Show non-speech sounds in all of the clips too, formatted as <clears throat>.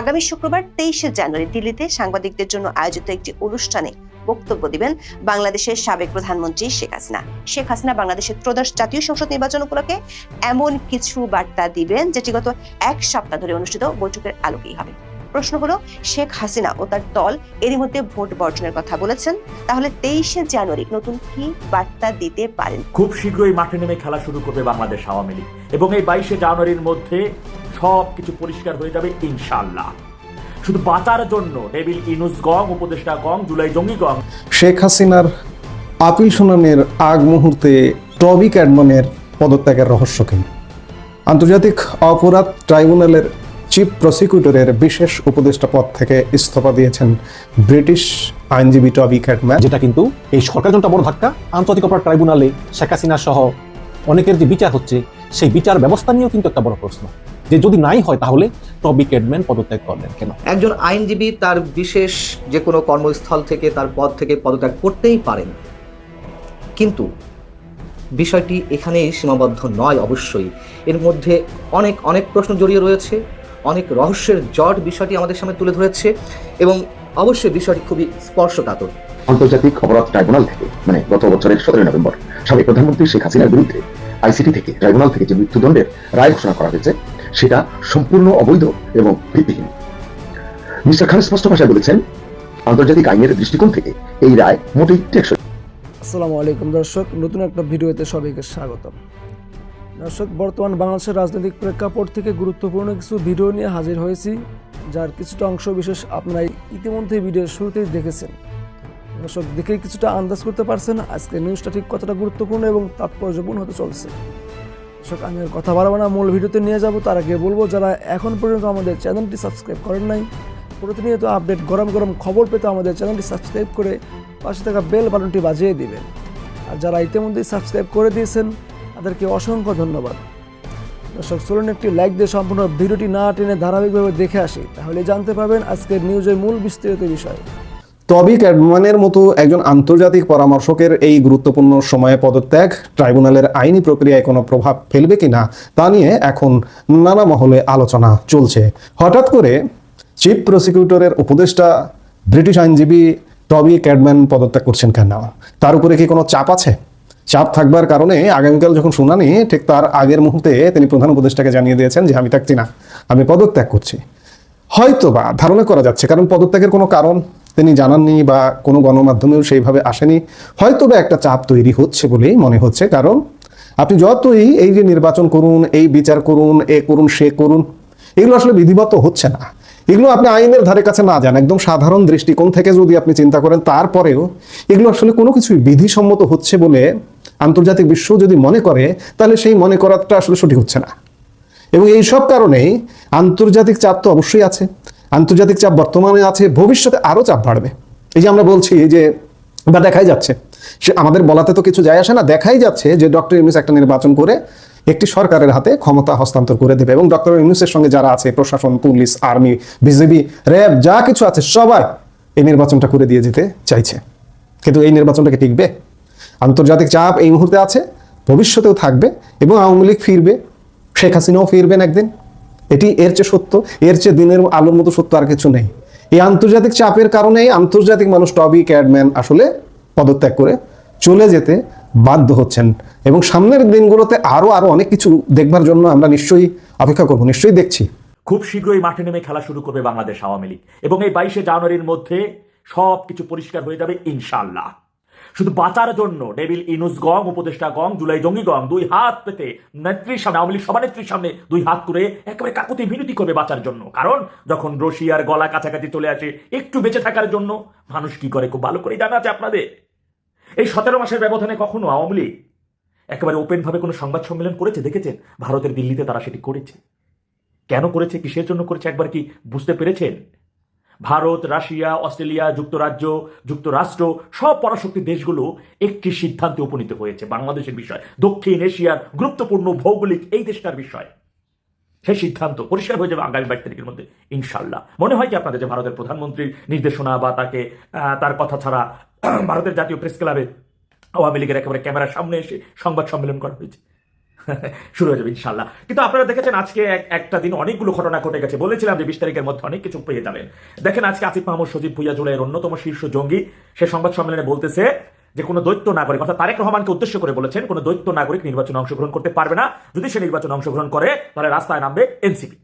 আগামী শুক্রবার তেইশে জানুয়ারি দিল্লিতে সাংবাদিকদের জন্য আয়োজিত একটি অনুষ্ঠানে বক্তব্য দিবেন বাংলাদেশের সাবেক প্রধানমন্ত্রী শেখ হাসিনা। শেখ হাসিনা বাংলাদেশের ত্রয়োদশ জাতীয় সংসদ নির্বাচন উপলক্ষে এমন কিছু বার্তা দিবেন যেটি গত এক সপ্তাহ ধরে অনুষ্ঠিত বৈঠকের আলোকেই হবে। প্রশ্ন হলো শেখ হাসিনা ও তার দল এরই মধ্যে ভোট বর্জনের কথা বলেছেন। তাহলে তেইশে জানুয়ারি নতুন কি বার্তা দিতে পারেন? খুব শীঘ্রই মাঠে নেমে খেলা শুরু করবে বাংলাদেশ আওয়ামী লীগ এবং এই বাইশে জানুয়ারির মধ্যে সব কিছু পরিষ্কার হয়ে যাবে ইনশাল্লাহ শুধু বাঁচার জন্য ডেভিল ইনুস গং উপদেষ্টা গং জুলাই জঙ্গি গং। শেখ হাসিনার আপিল শুনানির আগ মুহূর্তে টবি ক্যাডমনের পদত্যাগের রহস্য কি? আন্তর্জাতিক অপরাধ ট্রাইব্যুনালের চিফ প্রসিকিউটরের বিশেষ উপদেষ্টা পদ থেকে ইস্তফা দিয়েছেন ব্রিটিশ আইনজীবী টবি ক্যাডম্যান যেটা কিন্তু এই সরকারের জন্য বড় ধাক্কা। আন্তর্জাতিক অপরাধ ট্রাইব্যুনালে শেখ হাসিনা সহ অনেকের যে বিচার হচ্ছে সেই বিচার ব্যবস্থা নিয়েও কিন্তু একটা বড় প্রশ্ন। যে যদি নাই হয় তাহলে টবি ক্যাডম্যান পদত্যাগ করলেন কেন? একজন আইনজীবী তার বিশেষ যে কোনো কর্মস্থল থেকে তার পদ থেকে পদত্যাগ করতেই পারেন। কিন্তু বিষয়টি এখানেই সীমাবদ্ধ নয় অবশ্যই। এর মধ্যে অনেক অনেক প্রশ্ন জড়িয়ে রয়েছে। অনেক রহস্যের জট বিষয়টি আমাদের সামনে তুলে ধরেছে এবং অবশ্যই বিষয়টি খুবই স্পর্শকাতর। আন্তর্জাতিক অপরাধ ট্রাইব্যুনাল থেকে মানে গত বছরের সতেরোই নভেম্বর সাবেক প্রধানমন্ত্রী শেখ হাসিনার বিরুদ্ধে আইসিটি থেকে ট্রাইব্যুনাল থেকে যে মৃত্যুদণ্ডের রায় ঘোষণা করা হয়েছে সেটা সম্পূর্ণ অবৈধ এবং ভিত্তিহীন। মিস্টার খান স্পষ্ট ভাষায় বলেছেন আন্তর্জাতিক আইনের দৃষ্টিকোণ থেকে এই রায় মোটেই টেকসই। আসসালামু আলাইকুম দর্শক নতুন একটা ভিডিওতে সবাইকে স্বাগতম। দর্শক, বর্তমান বাংলাদেশের রাজনৈতিক প্রেক্ষাপট থেকে গুরুত্বপূর্ণ কিছু ভিডিও নিয়ে হাজির হয়েছি, যার কিছুটা অংশ বিশেষ আপনারা ইতিমধ্যে ভিডিওর শুরুতেই দেখেছেন। দর্শক দেখে কিছুটা আন্দাজ করতে পারছেন আজকে নিউজটা ঠিক কতটা গুরুত্বপূর্ণ এবং তাৎপর্যপূর্ণ হতে চলছে। দর্শক, আমি আর কথা বাড়াবো না, মূল ভিডিওতে নিয়ে যাব। তার আগে বলব, যারা এখন পর্যন্ত আমাদের চ্যানেলটি সাবস্ক্রাইব করেন নাই, প্রতিনিয়ত আপডেট, গরম গরম খবর পেতে আমাদের চ্যানেলটি সাবস্ক্রাইব করে পাশে থাকা বেল বাটনটি বাজিয়ে দিবেন। আর যারা ইতিমধ্যেই সাবস্ক্রাইব করে দিয়েছেন তাদেরকে অসংখ্য ধন্যবাদ। দর্শক, চলুন একটি লাইক দিয়ে সম্পূর্ণ ভিডিওটি না টেনে ধারাবাহিকভাবে দেখে আসি। তাহলে জানতে পারবেন আজকের নিউজের মূল বিস্তারিত বিষয়। টবি ক্যাডম্যানের মতো একজন আন্তর্জাতিক পরামর্শকের এই গুরুত্বপূর্ণ সময়ে পদত্যাগ ট্রাইব্যুনালের আইনি প্রক্রিয়ায় কোনো প্রভাব ফেলবে কিনা তা নিয়ে এখন নানা মহলে আলোচনা চলছে। হঠাৎ করে চিফ প্রসিকিউটরের উপদেষ্টা, ব্রিটিশ আইনজীবী টবি ক্যাডম্যান পদত্যাগ করছেন কেন? তার উপরে কি কোনো চাপ আছে? চাপ থাকবার কারণে আগামীকাল যখন শুনানি, ঠিক তার আগের মুহূর্তে তিনি প্রধান উপদেষ্টাকে জানিয়ে দিয়েছেন যে, আমি থাকছি না, আমি পদত্যাগ করছি। হয়তো বা ধারণা করা যাচ্ছে, কারণ পদত্যাগের কোনো কারণ তিনি জানাননি বা কোনো গণমাধ্যমেও সেইভাবে আসেনি। হয়তো বা একটা চাপ তৈরি হচ্ছে বলেই মনে হচ্ছে, কারণ আপনি যতই এই যে নির্বাচন করুন, এই বিচার করুন, এ করুন, সে করুন, এগুলো আসলে বিধিবদ্ধ হচ্ছে না। এগুলো আপনি আইনের ধারে কাছে না যান, একদম সাধারণ দৃষ্টিকোণ থেকে যদি আপনি চিন্তা করেন, তারপরেও এগুলো আসলে কোনো কিছুই বিধিসম্মত হচ্ছে বলে আন্তর্জাতিক বিশ্ব যদি মনে করে, তাহলে সেই মনে করাটা আসলে সঠিক হচ্ছে না। এবং এই সব কারণেই আন্তর্জাতিক চাপ তো অবশ্যই আছে। আন্তর্জাতিক চাপ বর্তমানে আছে, ভবিষ্যতে আরও চাপ বাড়বে। এই যে আমরা বলছি যে, বা দেখাই যাচ্ছে, সে আমাদের বলাতে তো কিছু যায় আসে না, দেখাই যাচ্ছে যে ডক্টর ইউনুস একটা নির্বাচন করে একটি সরকারের হাতে ক্ষমতা হস্তান্তর করে দেবে। এবং ডক্টর ইউনুসের সঙ্গে যারা আছে, প্রশাসন, পুলিশ, আর্মি বিজেপি র্যাব, যা কিছু আছে সবাই এই নির্বাচনটা করে দিয়ে যেতে চাইছে। কিন্তু এই নির্বাচনটাকে টিকবে? আন্তর্জাতিক চাপ এই মুহূর্তে আছে, ভবিষ্যতেও থাকবে এবং আওয়ামী লীগ ফিরবে, শেখ হাসিনাও ফিরবেন একদিন। এটি এর চেয়ে সত্য, এর চেয়ে দিনের আলোর মতো সত্য আর কিছু নেই। এই আন্তর্জাতিক চাপের কারণেই আন্তর্জাতিক মানুষ টবি ক্যাডম্যান আসলে পদত্যাগ করে চলে যেতে বাধ্য হচ্ছেন এবং সামনের দিনগুলোতে আরও আরও অনেক কিছু দেখবার জন্য আমরা নিশ্চয়ই অপেক্ষা করব, নিশ্চয়ই দেখছি। খুব শীঘ্রই মাঠে নেমে খেলা শুরু করবে বাংলাদেশ আওয়ামী লীগ এবং এই বাইশে জানুয়ারির মধ্যে সব কিছু পরিষ্কার হয়ে যাবে ইনশাল্লাহ শুধু বাঁচার জন্য ডেভিল ইনুস গং, উপদেষ্টা গং, জুলাই জঙ্গি গং, দুই হাত পেতে নেত্রীর সামনে, আওয়ামী লীগ সভানেত্রীর সামনে দুই হাত করে একেবারে কাকুতি মিনতি করবে বাঁচার জন্য। কারণ যখন রশিয়ার গলা কাছাকাছি চলে আসে, একটু বেঁচে থাকার জন্য মানুষ কি করে? খুব ভালো করে জানা আছে আপনাদের। এই সতেরো মাসের ব্যবধানে কখনো আওয়ামী লীগ একেবারে ওপেনভাবে কোনো সংবাদ সম্মেলন করেছে? দেখেছেন? ভারতের দিল্লিতে তারা সেটি করেছে। কেন করেছে? কিসের জন্য করেছে? একবার কি বুঝতে পেরেছেন? ভারত, রাশিয়া, অস্ট্রেলিয়া, যুক্তরাজ্য, যুক্তরাষ্ট্র, সব পরাশক্তি দেশগুলো একটি সিদ্ধান্তে উপনীত হয়েছে বাংলাদেশের বিষয়। দক্ষিণ এশিয়ার গুরুত্বপূর্ণ ভৌগোলিক এই দেশটার বিষয়। সে সিদ্ধান্ত পরিষ্কার হয়ে যাবে আগামী বাইশ তারিখের মধ্যে ইনশাল্লাহ মনে হয় কি আপনাদের যে ভারতের প্রধানমন্ত্রীর নির্দেশনা বা তাকে তার কথা ছাড়া <clears throat> ভারতের জাতীয় প্রেস ক্লাবে আওয়ামী লীগের একেবারে ক্যামেরার সামনে এসে সংবাদ সম্মেলন করা হয়েছে। <laughs> শুরু হয়ে যাবে ইনশাল্লাহ কিন্তু আপনারা দেখেছেন আজকে একটা দিন অনেকগুলো ঘটনা ঘটে গেছে। বলেছিলাম যে বিশ তারিখের মধ্যে অনেক কিছু পেয়ে যাবেন। দেখেন আজকে আসিফ মাহমুদ, সজিব ভুইয়া জুলাইয়ের অন্যতম শীর্ষ জঙ্গি। সে সংবাদ সম্মেলনে বলতেছে যে কোনো দৈত্য নাগরিক, অর্থাৎ তারেক রহমানকে উদ্দেশ্য করে বলেছেন, কোনো দৈত্য নাগরিক নির্বাচনে অংশগ্রহণ করতে পারবে না। যদি সে নির্বাচনে অংশগ্রহণ করে, তাহলে রাস্তায় নামবে এনসিপি।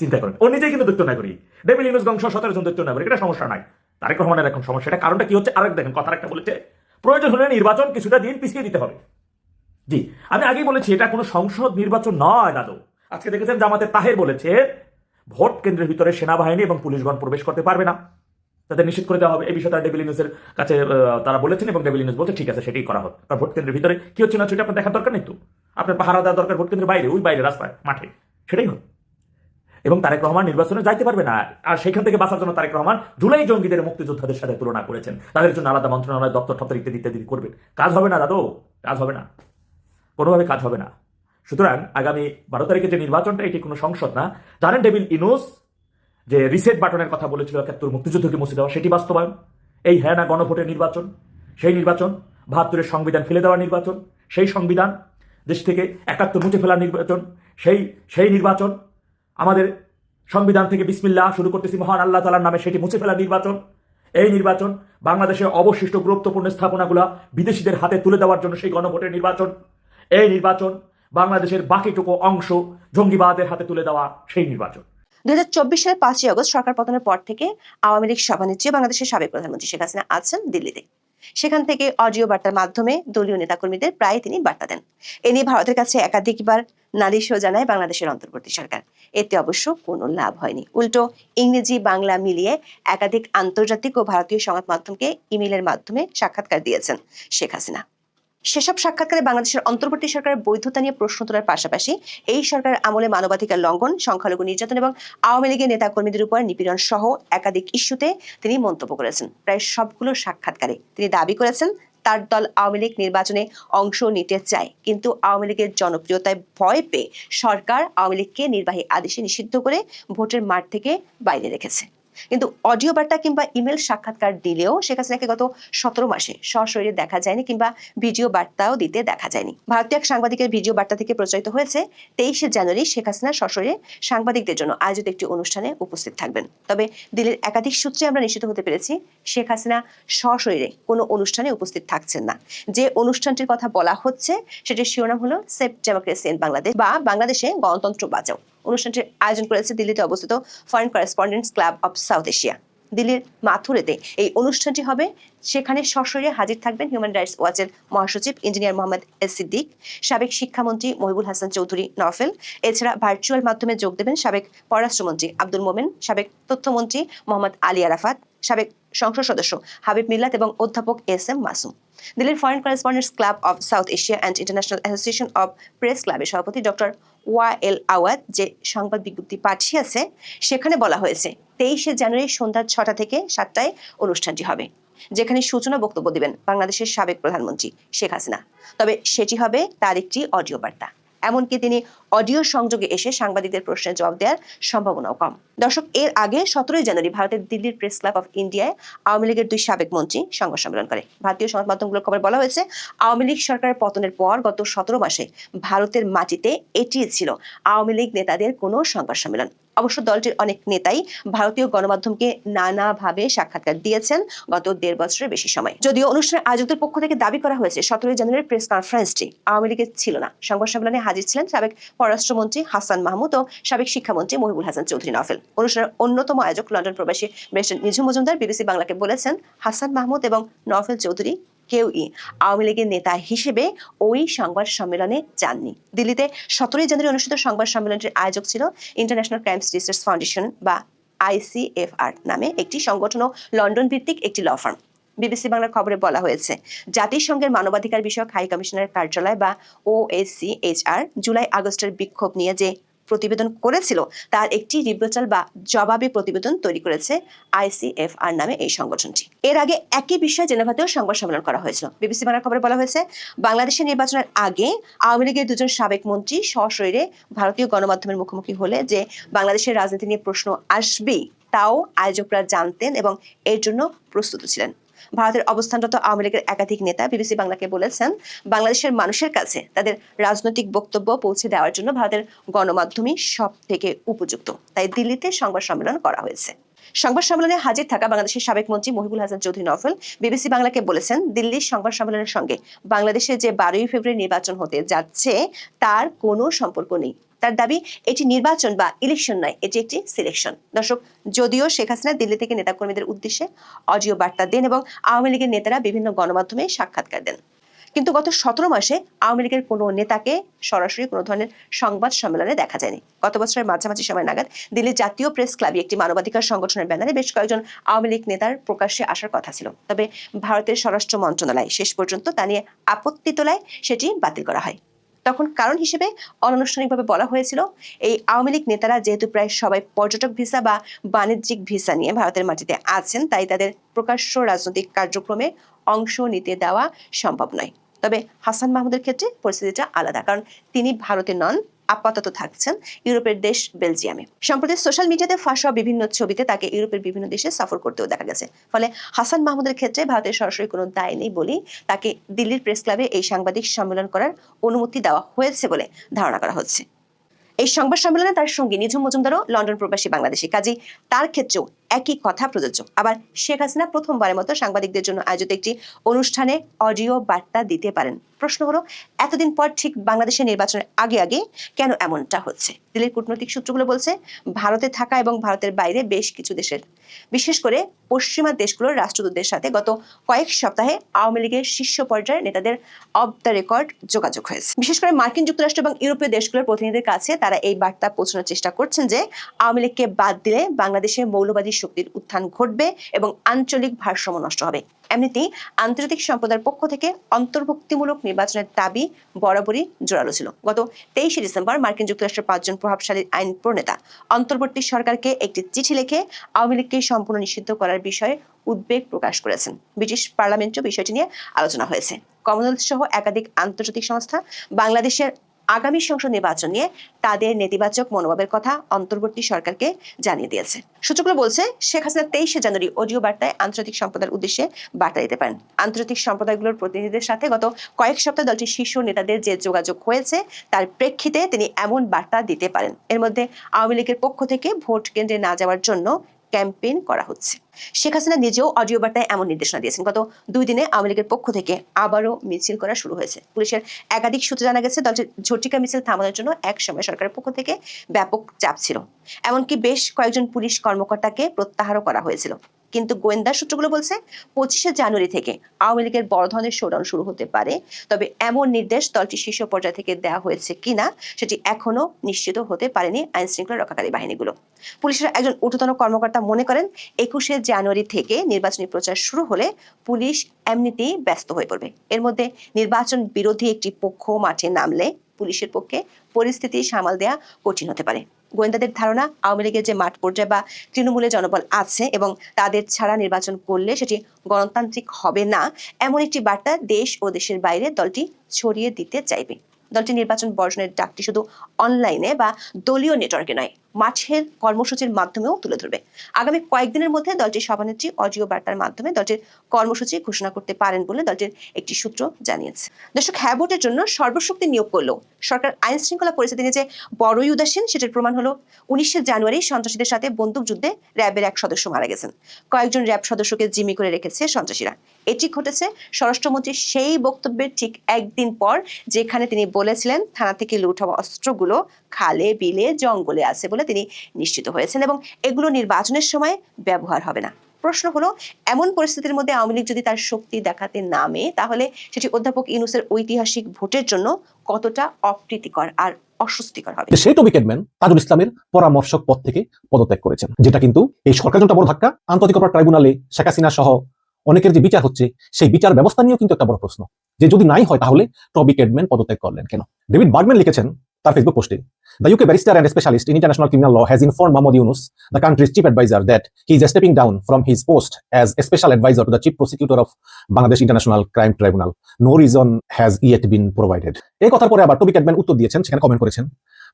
চিন্তা করেন, ও নিজেই কিন্তু দৈত্য নাগরিক। ডেভিল ইউনুস গংশ সতেরো জন দৈত্য নাগরিক, এটা সমস্যা নাই। তারেক রহমানের এখন সমস্যা, এটা কারণটা কি হচ্ছে? আরেক দেখেন কথা একটা বলেছে। প্রয়োজন হলে নির্বাচন কিছুটা দিন পিছিয়ে দিতে হবে। জি, আমি আগেই বলেছি, এটা কোনো সংসদ নির্বাচন নয়, দাদু। আজকে দেখেছেন জামাতের তাহের বলেছে, ভোট কেন্দ্রের ভিতরে সেনাবাহিনী এবং পুলিশগণ প্রবেশ করতে পারবে না। তাদের নিষেধ করে দেওয়া হবে। এই বিষয়ে তারা ডেভিল নিউজের কাছে তারা বলেছেন এবং ডেভিল নিউজ বলছে, ঠিক আছে, সেটাই করা হোক কারণ ভোট কেন্দ্রের ভিতরে কি হচ্ছে না সেটা আপনার দেখার দরকার নেই তো। আপনার পাহারা দেওয়া দরকার ভোট কেন্দ্রের বাইরে, ওই বাইরে, রাস্তায়, মাঠে। সেটাই হোক এবং তারেক রহমান নির্বাচনে যাইতে পারবে না। আর সেখান থেকে বাঁচার জন্য তারেক রহমান জুলাই জঙ্গিদের মুক্তিযোদ্ধাদের সাথে তুলনা করেছেন। তাদের জন্য আলাদা মন্ত্রণালয়, দপ্তর টপ্তর ইত্যাদি ইত্যাদি করবেন কাজ হবে না, দাদু, কাজ হবে না। কোনোভাবে কাজ হবে না। সুতরাং আগামী বারো তারিখে যে নির্বাচনটা, এটি কোনো সংসদ না। জানেন ডেভিল ইনোস, যে রিসেট বাটনের কথা বলেছিল একাত্তর মুক্তিযুদ্ধকে মুছে দেওয়া সেটি বাস্তবায়ন। এই হ্যাঁ না গণভোটের নির্বাচন, সেই নির্বাচন, বাহাত্তরের সংবিধান ফেলে দেওয়ার নির্বাচন, সেই সংবিধান, দেশ থেকে একাত্তর মুছে ফেলার নির্বাচন, সেই সেই নির্বাচন, আমাদের সংবিধান থেকে বিসমিল্লা শুরু করতেছি, মহান আল্লাহ তালার নামে সেটি মুছে ফেলার নির্বাচন। এই নির্বাচন বাংলাদেশের অবশিষ্ট গুরুত্বপূর্ণ স্থাপনাগুলো বিদেশিদের হাতে তুলে দেওয়ার জন্য সেই গণভোটের নির্বাচন। এই নির্বাচন বাংলাদেশের বাকিটুকু অংশ জঙ্গিবাদের হাতে তুলে দেওয়া সেই নির্বাচন। দুই সালের পাঁচই আগস্ট সরকার পতনের পর থেকে আওয়ামী লীগ সভানেত্রী বাংলাদেশের সাবেক প্রধানমন্ত্রী শেখ হাসিনা আছেন দিল্লিতে। সেখান থেকে অডিও বার্তার মাধ্যমে দলীয় নেতাকর্মীদের প্রায় তিনি বার্তা দেন। এ নিয়ে ভারতের কাছে একাধিকবার নালিশও জানায় বাংলাদেশের অন্তর্বর্তী সরকার। এতে অবশ্য কোনো লাভ হয়নি। উল্টো, ইংরেজি, বাংলা মিলিয়ে একাধিক আন্তর্জাতিক ও ভারতীয় সংবাদ মাধ্যমকে ইমেলের মাধ্যমে সাক্ষাৎকার দিয়েছেন শেখ হাসিনা। সেসব সাক্ষাৎকারে বাংলাদেশের অন্তর্বর্তী সরকারের বৈধতা নিয়ে প্রশ্ন তোলার পাশাপাশি এই সরকারের আমলে মানবাধিকার লঙ্ঘন, সংখ্যালঘু নির্যাতন এবং আওয়ামী লীগের নেতাকর্মীদের উপর নিপীড়ন সহ একাধিক ইস্যুতে তিনি মন্তব্য করেছেন। প্রায় সবগুলো সাক্ষাৎকারে তিনি দাবি করেছেন, তার দল আওয়ামী লীগ নির্বাচনে অংশ নিতে চায়। কিন্তু আওয়ামী লীগের জনপ্রিয়তায় ভয় পেয়ে সরকার আওয়ামী লীগকে নির্বাহী আদেশে নিষিদ্ধ করে ভোটের মাঠ থেকে বাইরে রেখেছে। কিন্তু অডিও বার্তা কিংবা ইমেল সাক্ষাৎকার দিলেও শেখ হাসিনাকে গত সতেরো মাসে সশরীরে দেখা যায়নি কিংবা ভিডিও বার্তাও দিতে দেখা যায়নি। ভারতীয় এক সাংবাদিকের ভিডিও বার্তা থেকে প্রচারিত হয়েছে, তেইশে জানুয়ারি শেখ হাসিনা সশরীরে সাংবাদিকদের জন্য আয়োজিত একটি অনুষ্ঠানে উপস্থিত থাকবেন। তবে দিল্লির একাধিক সূত্রে আমরা নিশ্চিত হতে পেরেছি, শেখ হাসিনা সশরীরে কোনো অনুষ্ঠানে উপস্থিত থাকছেন না। যে অনুষ্ঠানটির কথা বলা হচ্ছে, সেটির শিরোনাম হলো সেফ ডেমোক্রেসি ইন বাংলাদেশ বা বাংলাদেশে গণতন্ত্র বাঁচাও। অনুষ্ঠানটির আয়োজন করেছে দিল্লিতে অবস্থিত foreign correspondents club of South Asia দিল্লির মাথুরেতে এই অনুষ্ঠানটি হবে। সেখানে সশরীরে হাজির থাকবেন হিউম্যান রাইটস ওয়াচের মহাসচিব ইঞ্জিনিয়ার মোহাম্মদ এস সিদ্দিক সাবেক শিক্ষামন্ত্রী মহিবুল হাসান চৌধুরী নফেল এছাড়া ভার্চুয়াল মাধ্যমে যোগ দেবেন সাবেক পররাষ্ট্রমন্ত্রী আব্দুল মোমেন, সাবেক তথ্যমন্ত্রী মোহাম্মদ আলী আরাফাত, সাবেক সংসদ সদস্য হাবিব মিল্লাত এবং অধ্যাপক এস এম মাসুম। দিল্লির foreign correspondents club of South Asia and international association of press ক্লাবের সভাপতি ডক্টর ওয়া এল আওয়াদ যে সংবাদ বিজ্ঞপ্তি পাঠিয়েছে, সেখানে বলা হয়েছে, তেইশে জানুয়ারি সন্ধ্যা ছটা থেকে সাতটায় অনুষ্ঠানটি হবে, যেখানে সূচনা বক্তব্য দেবেন বাংলাদেশের সাবেক প্রধানমন্ত্রী শেখ হাসিনা। তবে সেটি হবে তার একটি অডিও বার্তা। এমনকি তিনি অডিও সংযোগে এসে সাংবাদিকদের প্রশ্নের জবাব দেওয়ার সম্ভাবনাও কম। দর্শক, এর আগে সতেরোই জানুয়ারি ভারতের দিল্লির প্রেস ক্লাব অফ ইন্ডিয়ায় আওয়ামী লীগের দুই সাবেক মন্ত্রী সংবাদ সম্মেলন করে। ভারতীয় সংবাদ মাধ্যমগুলোর খবর বলা হয়েছে, আওয়ামী লীগ সরকারের পতনের পর গত সতেরো মাসে ভারতের মাটিতে এটি ছিল আওয়ামী লীগ নেতাদের কোনো সংবাদ সম্মেলন। অবশ্য দলটির অনেক নেতাই ভারতীয় গণমাধ্যমকে নানাভাবে সাক্ষাৎকার দিয়েছেন গত দেড় বছরের বেশি সময়। যদিও অনুষ্ঠানের আয়োজকদের পক্ষ থেকে দাবি করা হয়েছে, সতেরোই জানুয়ারির প্রেস কনফারেন্সটি আওয়ামী লীগের ছিল না। সংবাদ সম্মেলনে হাজির ছিলেন সাবেক পররাষ্ট্রমন্ত্রী হাসান মাহমুদ ও সাবেক শিক্ষামন্ত্রী মহিবুল হাসান চৌধুরী নফেল অনুষ্ঠানের অন্যতম আয়োজক লন্ডন প্রবাসী ব্যারিস্টার নিঝু মজুমদার বিবিসি বাংলাকে বলেছেন, হাসান মাহমুদ এবং নফেল চৌধুরী কেউই আওয়ামী লীগের নেতা হিসেবে ওই সংবাদ সম্মেলনে যাননি। দিল্লিতে সতেরোই জানুয়ারি অনুষ্ঠিত সংবাদ সম্মেলনটির আয়োজক ছিল ইন্টারন্যাশনাল ক্রাইমস রিসার্চ ফাউন্ডেশন বা আইসিএফআর নামে একটি সংগঠন ও লন্ডন ভিত্তিক একটি ল ফার্ম। বিবিসি বাংলার খবরে বলা হয়েছে, জাতিসংঘের মানবাধিকার বিষয়ক হাই কমিশনার কার্যালয় বা ওএসসিএইচআর জুলাই আগস্টের বিক্ষোভ নিয়ে যে প্রতিবেদন করেছিল, তার একটি রিব্রচাল বা জবাবি প্রতিবেদন তৈরি করেছে আইসিএফআর নামে এই সংগঠনটি। এর আগে একই বিষয়ে জেনেভাতেও সংবাদ সম্মেলন করা হয়েছিল। বিবিসি বাংলার খবরে বলা হয়েছে বাংলাদেশের নির্বাচনের আগে আওয়ামী লীগের দুজন সাবেক মন্ত্রী সশরীরে ভারতীয় গণমাধ্যমের মুখোমুখি হলে যে বাংলাদেশের রাজনীতি নিয়ে প্রশ্ন আসবেই, তাও আয়োজকরা জানতেন এবং এর জন্য প্রস্তুত ছিলেন। ভারতের অবস্থানরত আওয়ামী লীগের একাধিক নেতা বিবিসি বাংলাকে বলেছেন, বাংলাদেশের মানুষের কাছে তাদের রাজনৈতিক বক্তব্য পৌঁছে দেওয়ার জন্য ভারতের গণমাধ্যমই সব থেকে উপযুক্ত। তাই দিল্লিতে সংবাদ সম্মেলন করা হয়েছে। সংবাদ সম্মেলনে হাজির থাকা বাংলাদেশের সাবেক মন্ত্রী মহিবুল হাসান চৌধুরী নফল বিবিসি বাংলাকে বলেছেন, দিল্লির সংবাদ সম্মেলনের সঙ্গে বাংলাদেশে যে বারোই ফেব্রুয়ারি নির্বাচন হতে যাচ্ছে, তার কোনো সম্পর্ক নেই। তার দাবি, এটি নির্বাচন বা ইলেকশন নয়, এটি একটি সিলেকশন দর্শক, যদিও শেখ হাসিনা দিল্লি থেকে নেতাকর্মীদের উদ্দেশ্যে অডিও বার্তা দেন এবং আওয়ামী লীগের নেতারা বিভিন্ন গণমাধ্যমে সাক্ষাৎকার দেন। কিন্তু গত সতেরো মাসে আওয়ামী লীগের কোনো নেতাকে সরাসরি কোনো ধরনের সংবাদ সম্মেলনে দেখা যায়নি। গত বছরের মাঝামাঝি সময় নাগাদ দিল্লির জাতীয় প্রেস ক্লাবে একটি মানবাধিকার সংগঠনের ব্যানারে বেশ কয়েকজন আওয়ামী লীগ নেতার প্রকাশ্যে আসার কথা ছিল। তবে ভারতের স্বরাষ্ট্র মন্ত্রণালয় শেষ পর্যন্ত তা নিয়ে আপত্তি তোলায় সেটি বাতিল করা হয়। তখন কারণ হিসেবে অনানুষ্ঠানিকভাবে বলা হয়েছিল, এই আওয়ামী লীগ নেতারা যেহেতু প্রায় সবাই পর্যটক ভিসা বা বাণিজ্যিক ভিসা নিয়ে ভারতের মাটিতে আছেন, তাই তাদের প্রকাশ্য রাজনৈতিক কার্যক্রমে অংশ নিতে দেওয়া সম্ভব নয়। তবে হাসান মাহমুদের ক্ষেত্রে পরিস্থিতিটা আলাদা, কারণ তিনি ভারতে নন আপাতত থাকছেন ইউরোপের দেশ বেলজিয়ামে। সম্প্রতি সোশ্যাল মিডিয়াতে ফাঁস হওয়া বিভিন্ন ছবিতে তাকে ইউরোপের বিভিন্ন দেশে সফর করতেও দেখা গেছে। ফলে হাসান মাহমুদের ক্ষেত্রে ভারতের সরাসরি কোনো দায় নেই বলেই তাকে দিল্লির প্রেস ক্লাবে এই সাংবাদিক সম্মেলন করার অনুমতি দেওয়া হয়েছে বলে ধারণা করা হচ্ছে। এই সংবাদ সম্মেলনে তার সঙ্গে নিঝুম মজুমদারও লন্ডন প্রবাসী বাংলাদেশি। কাজী তার ক্ষেত্রেও একই কথা প্রযোজ্য। আবার শেখ হাসিনা প্রথমবারের মতো সাংবাদিকদের জন্য আয়োজিত একটি অনুষ্ঠানে অডিও বার্তা দিতে পারেন প্রশ্ন হলো, এতদিন পর ঠিক বাংলাদেশের নির্বাচনের আগে আগে কেন এমনটা হচ্ছে? দিল্লির কূটনৈতিক সূত্রগুলো বলছে, ভারতে থাকা এবং ভারতের বাইরে বেশ কিছু দেশের, বিশেষ করে পশ্চিমা দেশগুলোর রাষ্ট্রদূতদের সাথে গত কয়েক সপ্তাহে আওয়ামী লীগের শীর্ষ পর্যায়ের নেতাদের অব দ্য রেকর্ড যোগাযোগ হয়েছে। বিশেষ করে মার্কিন যুক্তরাষ্ট্র এবং ইউরোপীয় দেশগুলোর প্রতিনিধিদের কাছে তারা এই বার্তা পৌঁছানোর চেষ্টা করছেন যে, আওয়ামী লীগকে বাদ দিলে বাংলাদেশে মৌলবাদী শক্তির উত্থান ঘটবে এবং আঞ্চলিক ভারসাম্য নষ্ট হবে। এমনিতেই আন্তর্জাতিক সম্প্রদায়ের পক্ষ থেকে অন্তর্ভুক্তিমূলক নির্বাচনের দাবি বরাবরই জোরালো ছিল। গত তেইশে ডিসেম্বর মার্কিন যুক্তরাষ্ট্রের পাঁচজন প্রভাবশালী আইন প্রণেতা অন্তর্বর্তী সরকারকে একটি চিঠি লিখে আওয়ামী লীগকে সম্পূর্ণ নিষিদ্ধ করার বিষয়ে উদ্বেগ প্রকাশ করেছেন। ব্রিটিশ পার্লামেন্টও বিষয়টি নিয়ে আলোচনা হয়েছে। কমনওয়েলথ সহ একাধিক আন্তর্জাতিক সংস্থা বাংলাদেশের আগামী সংসদ নির্বাচন নিয়ে তাদের নেতিবাচক মনোভাবের কথা অন্তর্বর্তী সরকারকে জানিয়ে দিয়েছে। সূচকগুলো বলছে, শেখ হাসিনা তেইশে জানুয়ারি অডিও বার্তায় আন্তর্জাতিক সম্প্রদায়ের উদ্দেশ্যে বার্তা দিতে পারেন। আন্তর্জাতিক সম্প্রদায়গুলোর প্রতিনিধিদের সাথে গত কয়েক সপ্তাহ দলটির শীর্ষ নেতাদের যে যোগাযোগ হয়েছে, তার প্রেক্ষিতে তিনি এমন বার্তা দিতে পারেন। এর মধ্যে আওয়ামী লীগের পক্ষ থেকে ভোট কেন্দ্রে না যাওয়ার জন্য ক্যাম্পেইন করা হচ্ছে। শেখ হাসিনা নিজেও অডিও বার্তায় এমন নির্দেশনা দিয়েছেন। গত দুই দিনে আওয়ামী লীগের পক্ষ থেকে আবারও মিছিল করা শুরু হয়েছে। পুলিশের একাধিক সূত্রে জানা গেছে, দলটির ঝটিকা মিছিল থামানোর জন্য এক সময় সরকারের পক্ষ থেকে ব্যাপক চাপ ছিল। এমনকি বেশ কয়েকজন পুলিশ কর্মকর্তাকে প্রত্যাহারও করা হয়েছিল। কিন্তু গোয়েন্দা সূত্রগুলো বলছে পঁচিশে জানুয়ারি থেকে আওয়ামী লীগের বড় ধরনের শোডাউন শুরু হতে পারে। তবে এমন নির্দেশ দলটির শীর্ষ পর্যায় থেকে দেওয়া হয়েছে কিনা সেটি এখনও নিশ্চিত হতে পারেনি আইন শৃঙ্খলা রক্ষাকারী বাহিনীগুলো। পুলিশের একজন ঊর্ধ্বতন কর্মকর্তা মনে করেন একুশে জানুয়ারি থেকে নির্বাচনী প্রচার শুরু হলে পুলিশ এমনিতেই ব্যস্ত হয়ে পড়বে। এর মধ্যে নির্বাচন বিরোধী একটি পক্ষ মাঠে নামলে পুলিশের পক্ষে পরিস্থিতি সামাল দেয়া কঠিন হতে পারে। গোয়েন্দাদের ধারণা, আওয়ামী লীগের যে মাঠ পর্যায়ে বা তৃণমূলে জনবল আছে এবং তাদের ছাড়া নির্বাচন করলে সেটি গণতান্ত্রিক হবে না, এমন একটি বার্তা দেশ ও দেশের বাইরে দলটি ছড়িয়ে দিতে চাইবে। দলটি নির্বাচন বর্জনের ডাকটি শুধু অনলাইনে বা দলীয় নেটওয়ার্কে নয় মাঠের কর্মসূচির মাধ্যমেও তুলে ধরবে। আগামী কয়েকদিনের মধ্যে দলটির সভানেত্রী অডিও বার্তার মাধ্যমে দলটির কর্মসূচি ঘোষণা করতে পারেন বলে দলটির একটি সূত্র জানিয়েছে। দর্শক হ্যাঁ ভোটের জন্য সর্বশক্তি নিয়োগ করলেও সরকার আইন শৃঙ্খলা পরিস্থিতি নিয়ে যে বড়ই উদাসীন, সেটার প্রমাণ হলো উনিশে জানুয়ারি সন্ত্রাসীদের সাথে বন্দুকযুদ্ধে র্যাবের এক সদস্য মারা গেছেন। কয়েকজন র্যাব সদস্যকে জিম্মি করে রেখেছে সন্ত্রাসীরা। এটি ঘটেছে স্বরাষ্ট্রমন্ত্রীর সেই বক্তব্যের ঠিক একদিন পর, যেখানে তিনি বলেছিলেন, থানা থেকে লুট হওয়া অস্ত্রগুলো খালে, বিলে, জঙ্গলে আছে বলে তিনি নিশ্চিত হয়েছেন এবং এগুলো নির্বাচনের সময় ব্যবহার হবে না। প্রশ্ন হলো, এমন পরিস্থিতির মধ্যে আওয়ামী লীগ যদি তার শক্তি দেখাতে নামে, তাহলে সেটি অধ্যাপক ইউনুসের ঐতিহাসিক ভোটের জন্য কতটা অপ্রীতিকর আর হবে? ইসলামের পদ থেকে পদত্যাগ করেছেন, যেটা কিন্তু এই সরকার সহ অনেকের যে বিচার হচ্ছে, সেই বিচার ব্যবস্থা নিয়েও কিন্তু একটা বড় প্রশ্ন। যে যদি নাই হয়, তাহলে টবি কেডম্যান পদত্যাগ করলেন কেন? ডেভিড বার্গম্যান লিখেছেন তার ফেসবুক পোস্টে the UK barrister and specialist in international criminal law has inform Mohammad Yunus the country's chief adviser that he is stepping down from his post as a special adviser to the chief prosecutor of Bangladesh international crime tribunal no reason has yet been provided এই কথার পরে আবার টবি Cadman উত্তর দিয়েছেন, সেখানে comment করেছেন।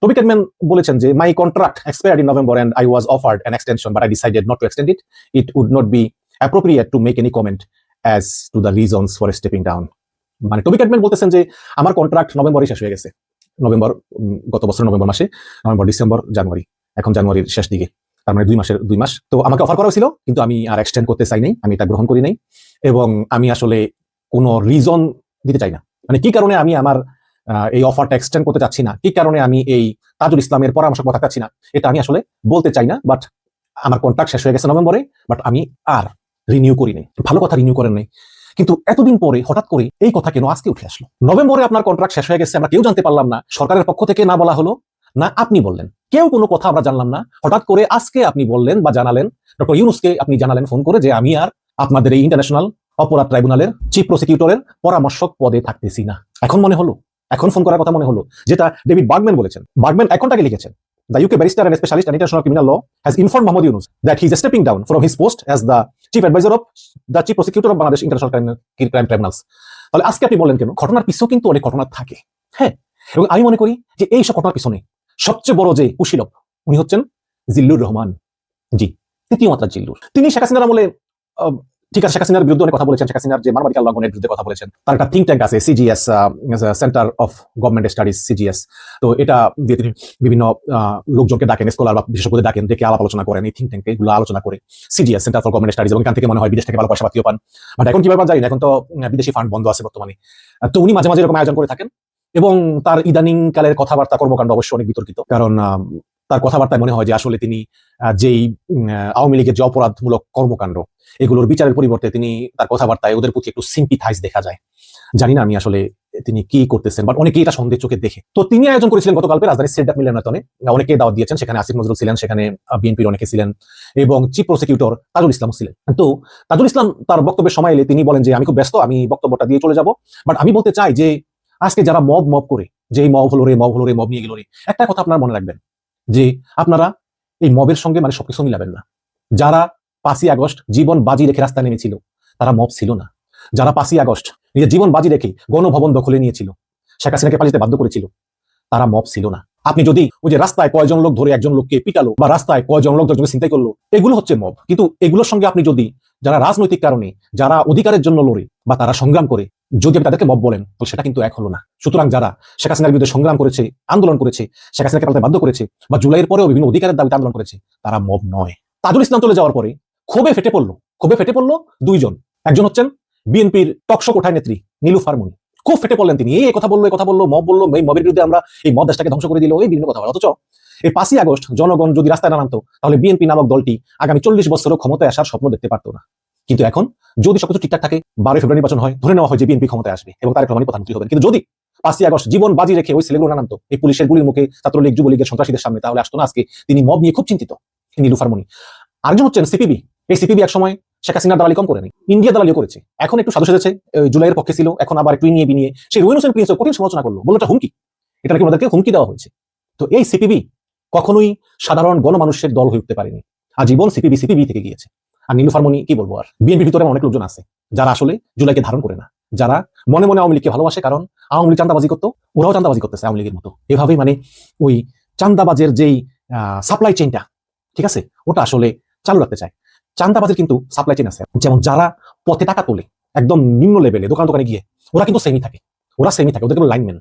টবি ক্যাডম্যান বলেছেন যে my contract expired in November and I was offered an extension but I decided not to extend it it would not be appropriate to make any comment as to the reasons for stepping down মানে Toby Catman বলতেছেন যে, আমার contract নভেম্বরে শেষ হয়ে গেছে। November গত বছর নভেম্বর মাসে, নভেম্বর, ডিসেম্বর, জানুয়ারি। এখন জানুয়ারির শেষ দিকে। তার মানে দুই মাসের, দুই মাস। তো আমাকে অফার করা হয়েছিল কিন্তু আমি আর এক্সটেন্ড করতে চাই নাই, আমি এটা গ্রহণ করি নাই। এবং আমি আসলে কোনো রিজন দিতে চাই না। মানে কি কারণে আমি আমার এই অফারটা এক্সটেন্ড করতে চাচ্ছি না? কি কারণে আমি এই তাজুল ইসলামের পরামর্শ কথা চাচ্ছি না? এটা আমি আসলে বলতে চাই না বাট আমার কন্ট্রাক্ট শেষ হয়ে গেছে নভেম্বরে বাট আমি আর রিনিউ করি নাই। ভালো কথা রিনিউ করেন নাই। কিন্তু এতদিন পরে হঠাৎ করে এই কথা কেন আজকে উঠে আসলো? নভেম্বরে আপনার কন্ট্রাক্ট শেষ হয়ে গেছে, আমরা কেউ জানতে পারলাম না। সরকারের পক্ষ থেকে না বলা হলো, না আপনি বললেন। কেউ কোনো কথা আমরা জানলাম না। হঠাৎ করে আজকে আপনি বললেন বা জানালেন, ডক্টর ইউনুসকে আপনি জানালেন ফোন করে যে আমি আর আপনাদের এই ইন্টারন্যাশনাল অপরাধ ট্রাইব্যুনালের চিফ প্রসিকিউটরের পরামর্শক পদে থাকতেছি না। এখন মনে হলো, এখন ফোন করার কথা মনে হলো, যেটা ডেভিড বার্গম্যান বলেছেন। বার্গম্যান এখনটাকে লিখেছেন, The UK barrister and specialist in international criminal law has informed Mohammad Yunus that he is stepping down from his post the chief adviser of the chief prosecutor of Bangladesh international crime Tribunals. তাহলে আজকে আপনি বলেন কেন? ঘটনার পিছু কিন্তু অনেক ঘটনা থাকে। হ্যাঁ? এবং আমি মনে করি যে এই সব ঘটনার পিছনে সবচেয়ে বড় যে কুশীলব, উনি হচ্ছেন জিল্লুর রহমান। জি, তৃতীয় মাত্রা জিল্লুর। তিনি শেখ হাসিনার আমলে ঠিক আছে, শেখ হাসিনার বিরুদ্ধে অনেক কথা বলেছেন, শেখ হাসিনার যে মানবাধিকার লঙ্ঘনের বিরুদ্ধে কথা বলেছেন, তার একটা থিঙ্ক ট্যাঙ্ক আছে CGS centre of government studies CGS তো এটা দিয়ে তিনি বিভিন্ন লোকজনকে ডাকেন স্কলার বা বিশেষজ্ঞদের ডাকেন, দেখে আলাপ আলোচনা করেন, এই থিঙ্ক ট্যাঙ্কে এগুলো আলোচনা করে। CGS centre for government studies এবং এখান থেকে মনে হয় বিদেশ থেকে ভালো পয়সা পাতিও পান। বাট এখন কীভাবে জানি না, এখন তো বিদেশি ফান্ড বন্ধ আছে বর্তমানে। তো উনি মাঝে মাঝে এরকম আয়োজন করে থাকেন, এবং তার ইদানিং কালের কথাবার্তা কর্মকাণ্ড অবশ্যই অনেক বিতর্কিত, কারণ তার কথাবার্তায় মনে হয় যে আসলে তিনি যেই আওয়ামী লীগের যে অপরাধমূলক কর্মকাণ্ড, এগুলোর বিচারের পরিবর্তে তিনি তার কথাবার্তায় ওদের প্রতি একটু সিম্পিথাইজ দেখা যায়। জানি না আমি আসলে তিনি কি করতেছেন বাট অনেকেই এটা সন্দেহ চোখে দেখে। তো তিনি আয়োজন করেছিলেন গতকালকে রাজধানীর সেন্টার মিলনায়তনে, অনেকে দাওয়াত দিয়েছেন, সেখানে আসিফ নজরুল ছিলেন, সেখানে বিএনপির অনেকে ছিলেন, এবং চিফ প্রসিকিউটর তাজুল ইসলামও ছিলেন। তো তাজুল ইসলাম তার বক্তব্যের সময় এলে তিনি বলেন যে, আমি খুব ব্যস্ত, আমি বক্তব্যটা দিয়ে চলে যাব বাট আমি বলতে চাই যে, আজকে যারা মব মব করে যে মব হলো রে, মব হলো রে, মব নিয়ে গেল রে, একটা কথা আপনার মনে রাখবেন যে আপনারা এই মবের সঙ্গে মানে সবকিছু মিলাবেন না। যারা পাঁচই আগস্ট জীবন বাজি রেখে রাস্তায় নেমেছিল, তারা মব ছিল না। যারা পাঁচই আগস্ট নিজের জীবন বাজি রেখে গণভবন দখলে নিয়েছিল, শেখ হাসিনাকে পালিতে বাধ্য করেছিল, তারা মব ছিল না। আপনি যদি ওই যে রাস্তায় কয়জন লোক ধরে একজন লোককে পিটালো বা রাস্তায় কয়জন লোক একজনকে চিন্তাই করল, এগুলো হচ্ছে মব। কিন্তু এগুলোর সঙ্গে আপনি যদি যারা রাজনৈতিক কারণে, যারা অধিকারের জন্য লড়ে বা তারা সংগ্রাম করে যদি আপনি তাদেরকে মব বলেন, তো সেটা কিন্তু এক হলো না। সুতরাং যারা শেখ হাসিনার বিরুদ্ধে সংগ্রাম করেছে, আন্দোলন করেছে, শেখ হাসিনাকে পালাতে বাধ্য করেছে, বা জুলাইয়ের পরেও বিভিন্ন অধিকারের দাবিতে আন্দোলন করেছে, তারা মব নয়। তাজুল ইসলাম চলে যাওয়ার পরে ক্ষোভে ফেটে পড়ল, ক্ষোভে ফেটে পড়ল দুইজন। একজন হচ্ছেন বিএনপির টকশো কোঠায় নেত্রী নীলুফার মনি খুব ফেটে পড়লেন তিনি, এই কথা বলল, এই কথা বলল, মব বলল, এই মবের বিরুদ্ধে আমরা এই মব দেশটাকে ধ্বংস করে দিল, এই বিভিন্ন কথা বলে। অথচ এই পাঁচই আগস্ট জনগণ যদি রাস্তায় না নামতো, তাহলে বিএনপি নামক দলটি আগামী চল্লিশ বছরও ক্ষমতায় আসার স্বপ্ন দেখতে পারতো না। কিন্তু এখন যদি সবকিছু ঠিকঠাক থাকে, বারোই ফেব্রুয়ারি নির্বাচন হয়, ধরে নেওয়া হয় যে বিএনপি ক্ষমতায় আসবে। এবং তারেক রহমানই প্রধানমন্ত্রী হবেন? কিন্তু যদি পাঁচই আগস্ট জীবন বাজি রেখে ওই ছেলেগুলো না নামতো, এই পুলিশের গুলির মুখে ছাত্রলীগ, যুবলীগের সন্ত্রাসীদের সামনে, তাহলে আসতো না আজকে। তিনি মব নিয়ে খুব চিন্তিত নীলুফার মনি আরেকজন হচ্ছেন সিপিবি। এই সিপিবি এক সময় শেখ হাসিনার দালালি কম করেনি ইন্ডিয়া দালালিও করেছে। এখন একটু সাধু সেজেছে জুলাইয়ের পক্ষে ছিল, এখন আবার একটু নিয়ে বিনিয়ে। সেই রুইন হোসেন প্রিন্সও কঠিন সমালোচনা করল, বলল হুমকি। এটা নাকি ওনাদেরকে হুমকি দেওয়া হয়েছে? তো এই সিপিবি কখনোই সাধারণ গণমানুষের দল হয়ে উঠতে পারেনি। আজীবন সিপিবি সিপিবি থেকে গিয়েছে। আর নীলুফার মনি কি বলব আর? বিএনপির ভিতরে অনেক লোকজন আছে, যারা আসলে জুলাইকে ধারণ করে না। যারা মনে মনে আওয়ামী লীগকে ভালোবাসে, কারণ আওয়ামী লীগ চান্দাবাজি করতো, ওরাও চান্দাবাজি করতেছে আওয়ামী লীগের মতো। এভাবেই মানে ওই চান্দাবাজের যেই সাপ্লাই চেইনটা ঠিক আছে? ওটা আসলে চালু রাখতে চায়। চান্দাবাজের কিন্তু সাপ্লাই চেইন আছে। যেমন যারা পথে টাকা তোলে, একদম নিম্ন লেভেলে দোকান দোকানে গিয়ে, ওরা কিন্তু সেমই থাকে। ওরা সেমই থাকে ওদের লাইনম্যান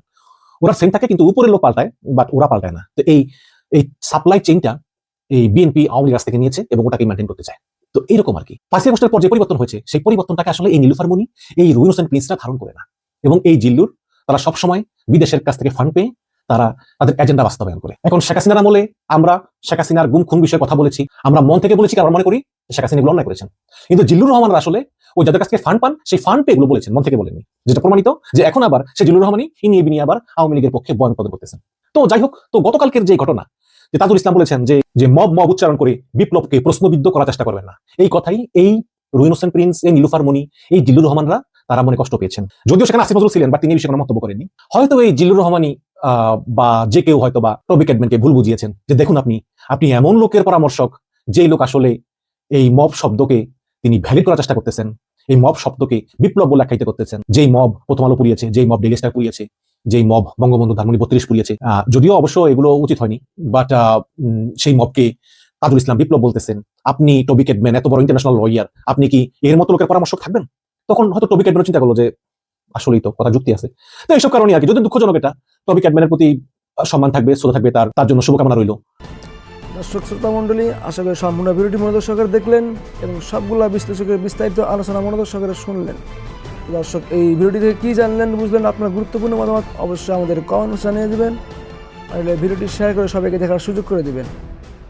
ওরা সেম থাকে কিন্তু উপরের লোক পাল্টায় বাট ওরা পাল্টায় না। তো এই এই সাপ্লাই চেইনটা এই বিএনপি আওয়ামী লীগ থেকে নিয়েছে এবং ওটাকে মেনটেন করতে চায়। তো এইরকম আর কি। পাঁচই আগস্টের পর যে পরিবর্তন হয়েছে, সেই পরিবর্তনটাকে আসলে এই নীলুফার মুনি এই রুইন হোসেন প্রিন্সরা ধারণ করে না। এবং এই জিল্লুর, তারা সবসময় বিদেশের কাছ থেকে ফান্ড পেয়ে তারা তাদের এজেন্ডা বাস্তবায়ন করে। এখন শেখ হাসিনার আমলে আমরা শেখ হাসিনার গুম খুন বিষয়ে কথা বলেছি, আমরা মন থেকে বলেছি আমরা মনে করি শেখ হাসিনা এগুলো অন্যায় করেছেন। কিন্তু জিল্লুর রহমানরা আসলে ওই যাদের কাছ থেকে ফান্ড পান, সেই ফান্ড পেয়ে এগুলো বলেছেন, মন থেকে বলেননি। যেটা প্রমাণিত যে এখন আবার সে জিল্লুর রহমানই ইনিয়ে বিনিয়ে আবার আওয়ামী লীগের পক্ষে বয়ান পদ করতেছেন। তো যাই হোক, তো গতকালকের যে ঘটনা যে তাজুল ইসলাম বলেছেন যে যে মব মব উচ্চারণ করে বিপ্লবকে প্রশ্নবিদ্ধ করার চেষ্টা করবেন না। এই কথাই এই রুইন হোসেন প্রিন্স, এই নীলুফার মনি, এই জিল্লুর রহমানরা তারা মনে কষ্ট পেয়েছেন। যদিও সেখানে আসিফ নজরুল ছিলেন বা তিনি এই বিষয়ে কোনো মন্তব্য করেননি। হয়তো এই জিল্লুর রহমানই বা যে কেউ হয়তো বা টবি ক্যাডম্যানকে ভুল বুঝিয়েছেন। যে দেখুন আপনি আপনি এমন লোকের পরামর্শক, যেই লোক আসলে এই মব শব্দকে তিনি ভ্যালিড করার চেষ্টা করতেছেন। এই মব শব্দকে বিপ্লব বলে আখ্যায়িত করতেছেন। যেই মব প্রথম আলো পুড়িয়েছে, যেই মব ডেলি স্টার পুড়িয়েছে। যেই মব বঙ্গবন্ধু ধানমন্ডি বত্রিশ পুড়িয়েছে। যদিও অবশ্য এগুলো উচিত হয়নি বাট সেই মবকে তাজুল ইসলাম বিপ্লব বলতেছেন, আপনি টবি কেডম্যান এত বড় ইন্টারন্যাশনাল লয়ার আপনি কি এর মতো লোকের পরামর্শ থাকবেন? তখন হয়তো টবি ক্যাডম্যান চিন্তা করল যে, আসলেই তো কথা যুক্তি আছে। তো এইসব কারণে আর কি যদি দুঃখজনক এটা, টবি ক্যাডম্যানের প্রতি সম্মান থাকবে, শ্রদ্ধা থাকবে, তার তার জন্য শুভকামনা রইল। দর্শক, শ্রোতা মণ্ডলী, আশা করি সম্পূর্ণ ভিডিওটি মনোযোগ সহকারে দেখলেন এবং সবগুলা বিশ্লেষকের বিস্তারিত আলোচনা মনোযোগ সহকারে শুনলেন। দর্শক, এই ভিডিওটি থেকে কী জানলেন, বুঝলেন, আপনার গুরুত্বপূর্ণ মতামত অবশ্যই আমাদের কমেন্ট জানিয়ে দেবেন। আর ভিডিওটি শেয়ার করে সবাইকে দেখার সুযোগ করে দেবেন।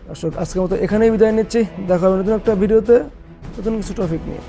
দর্শক, আজকের মতো এখানেই বিদায় নিচ্ছি। দেখা হবে নতুন একটা ভিডিওতে নতুন কিছু টপিক নিয়ে।